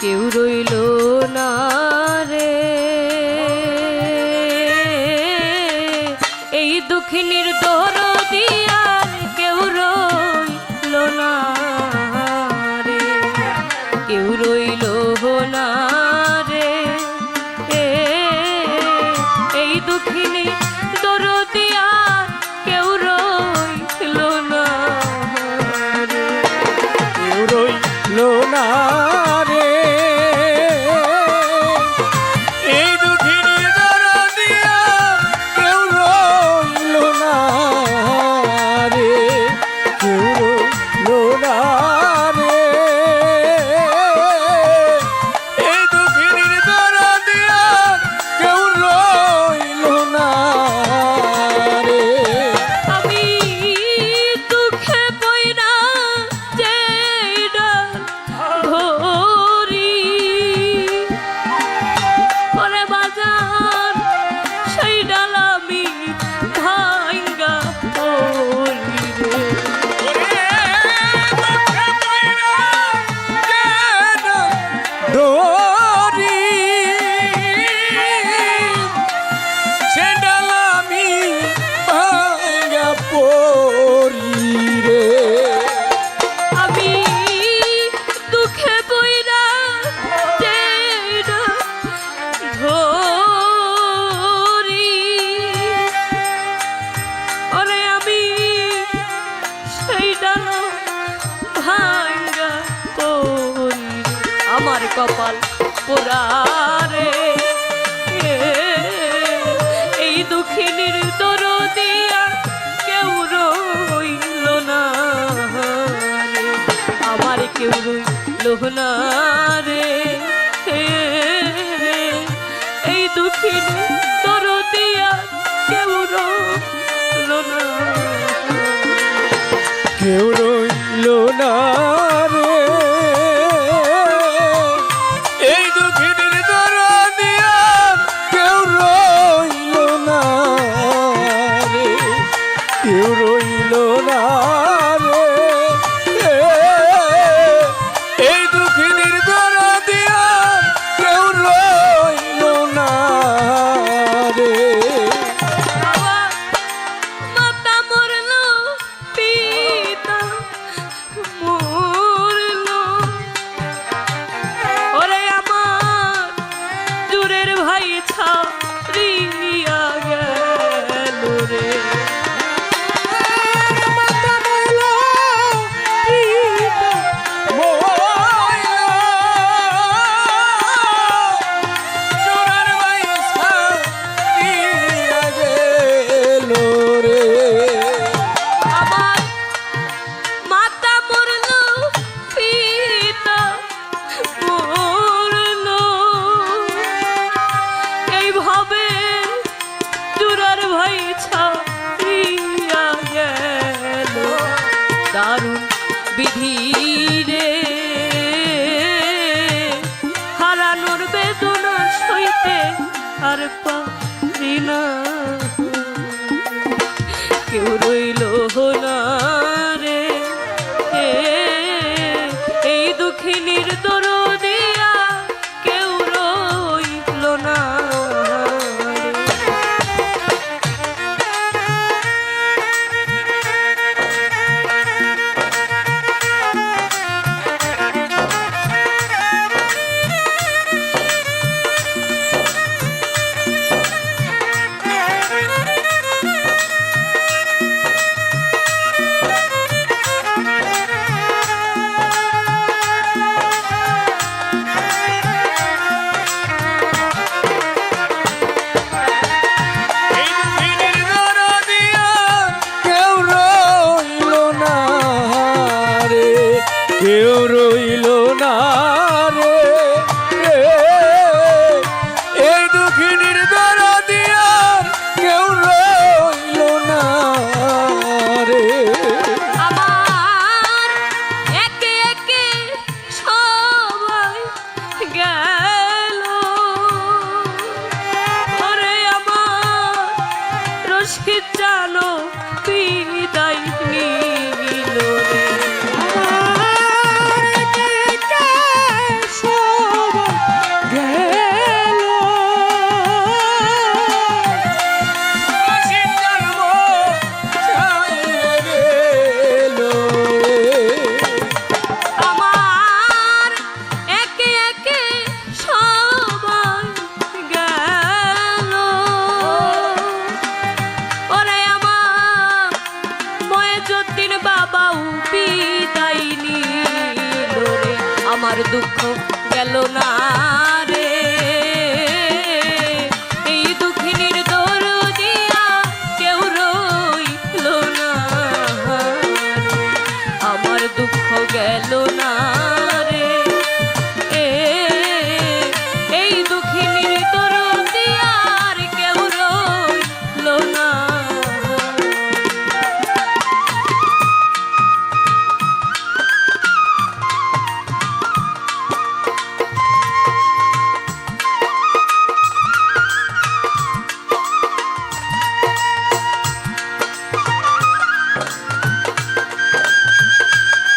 কেউ রইল না। কপাল পোড়ারে। এই দুঃখিনীর তোর দিয়া কেউ রইল না আমার কেউ রইল না রে। আর পারিল কেউ রইল না। জানো? দুঃখ গেল না রে। এই দুঃখিনীর দোর দিয়া কেউ রইল না। আমার দুঃখ গেল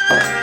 Bye.